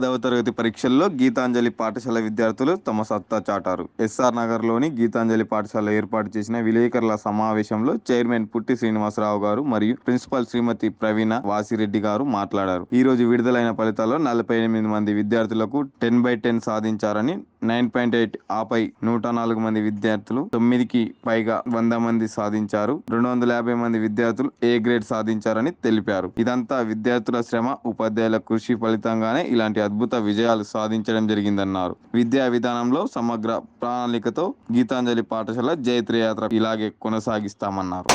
పదవ తరగతి పరీక్షల్లో గీతాంజలి పాఠశాల విద్యార్థులు తమ సత్తా చాటారు. ఎస్ఆర్ నగర్లోని గీతాంజలి పాఠశాల ఏర్పాటు చేసిన విలేకరుల సమావేశంలో చైర్మన్ పుట్టి శ్రీనివాసరావు గారు మరియు ప్రిన్సిపల్ శ్రీమతి ప్రవీణ వాసిరెడ్డి గారు మాట్లాడారు. ఈ రోజు విడుదలైన ఫలితాల్లో నలభై ఎనిమిది మంది విద్యార్థులకు టెన్ బై టెన్ సాధించారని నైన్ పాయింట్ ఎయిట్ ఆపై నూట నాలుగు మంది విద్యార్థులు తొమ్మిదికి పైగా వంద మంది సాధించారు. రెండు వందల యాభై మంది విద్యార్థులు ఏ గ్రేడ్ సాధించారని తెలిపారు. ఇదంతా విద్యార్థుల శ్రమ ఉపాధ్యాయుల కృషి ఫలితంగానే ఇలాంటి అద్భుత విజయాలు సాధించడం జరిగిందన్నారు. విద్యా విధానంలో సమగ్ర ప్రణాళికతో గీతాంజలి పాఠశాల జైత్రయాత్ర ఇలాగే కొనసాగిస్తామన్నారు.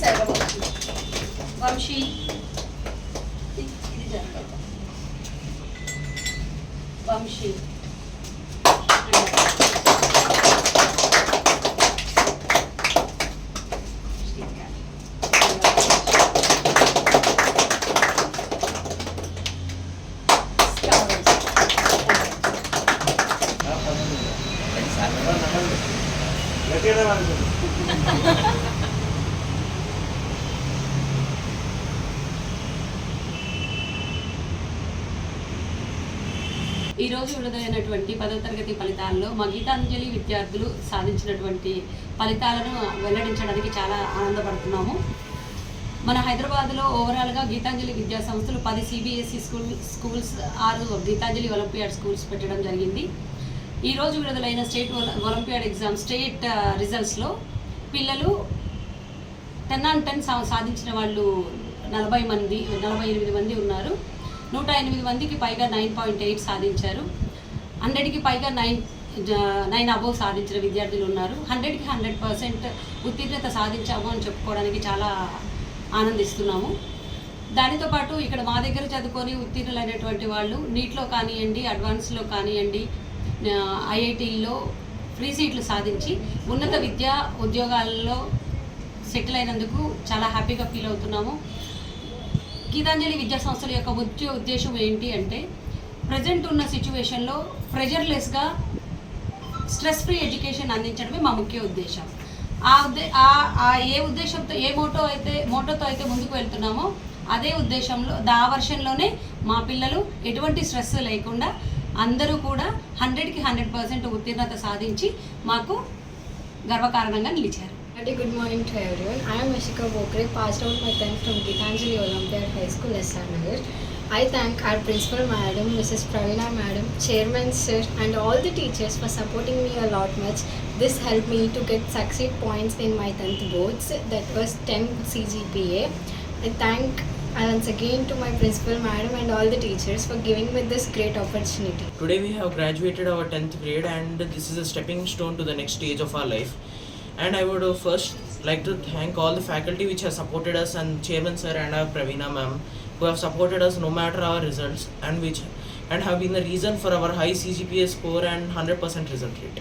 सर्व भवति वंशी वंशी ఈరోజు విడుదలైనటువంటి పదవ తరగతి ఫలితాల్లో మా గీతాంజలి విద్యార్థులు సాధించినటువంటి ఫలితాలను వెల్లడించడానికి చాలా ఆనందపడుతున్నాము. మన హైదరాబాద్లో ఓవరాల్గా గీతాంజలి విద్యా సంస్థలు పది సిబిఎస్ఈ స్కూల్ స్కూల్స్ ఆరు గీతాంజలి ఒలింపియాడ్ స్కూల్స్ పెట్టడం జరిగింది. ఈరోజు విడుదలైన state ol- olympiad exam state రిజల్ట్స్లో పిల్లలు టెన్ ఆన్ టెన్ సా సాధించిన వాళ్ళు నలభై మంది నలభై ఎనిమిది మంది ఉన్నారు. నూట ఎనిమిది మందికి పైగా నైన్ పాయింట్ ఎయిట్ సాధించారు. హండ్రెడ్కి పైగా నైన్ నైన్ అబోవ్ సాధించిన విద్యార్థులు ఉన్నారు. హండ్రెడ్కి హండ్రెడ్ పర్సెంట్ ఉత్తీర్ణత సాధించాము అని చెప్పుకోవడానికి చాలా ఆనందిస్తున్నాము. దానితో పాటు ఇక్కడ మా దగ్గర చదువుకొని ఉత్తీర్ణులైనటువంటి వాళ్ళు నీట్లో కానివ్వండి అడ్వాన్స్లో కానివ్వండి ఐఐటీల్లో ఫ్రీ సీట్లు సాధించి ఉన్నత విద్యా ఉద్యోగాల్లో సెటిల్ అయినందుకు చాలా హ్యాపీగా ఫీల్ అవుతున్నాము. గీతాంజలి విద్యా సంస్థల యొక్క ముఖ్య ఉద్దేశం ఏంటి అంటే ప్రజెంట్ ఉన్న సిచ్యువేషన్లో ప్రెజర్లెస్గా స్ట్రెస్ ఫ్రీ ఎడ్యుకేషన్ అందించడమే మా ముఖ్య ఉద్దేశం. ఆ ఉద్దే ఆ- ఆ ఏ ఉద్దేశంతో ఏ మోటో అయితే మోటోతో అయితే ముందుకు వెళ్తున్నామో అదే ఉద్దేశంలో దా వర్షన్లోనే మా పిల్లలు ఎటువంటి స్ట్రెస్ లేకుండా అందరూ కూడా హండ్రెడ్కి హండ్రెడ్ పర్సెంట్ ఉత్తీర్ణత సాధించి మాకు గర్వకారణంగా నిలిచారు. Good morning to everyone. I am Ashika Bokre, passed out my 10th from Gitanjali Olympiad High School, SR Nagar. I thank our principal madam, Mrs. Pravina madam, chairman sir, and all the teachers for supporting me a lot much. This helped me to get succeed points in my 10th boards. That was 10 CGPA. I thank uh, once again to my principal madam and all the teachers for giving me this great opportunity. Today we have graduated our 10th grade and this is a stepping stone to the next stage of our life. And I would uh, first like to thank all the faculty which have supported us and Chairman sir and our Pravina ma'am who have supported us no matter our results and which and have been the reason for our high CGPA score and 100% result rate.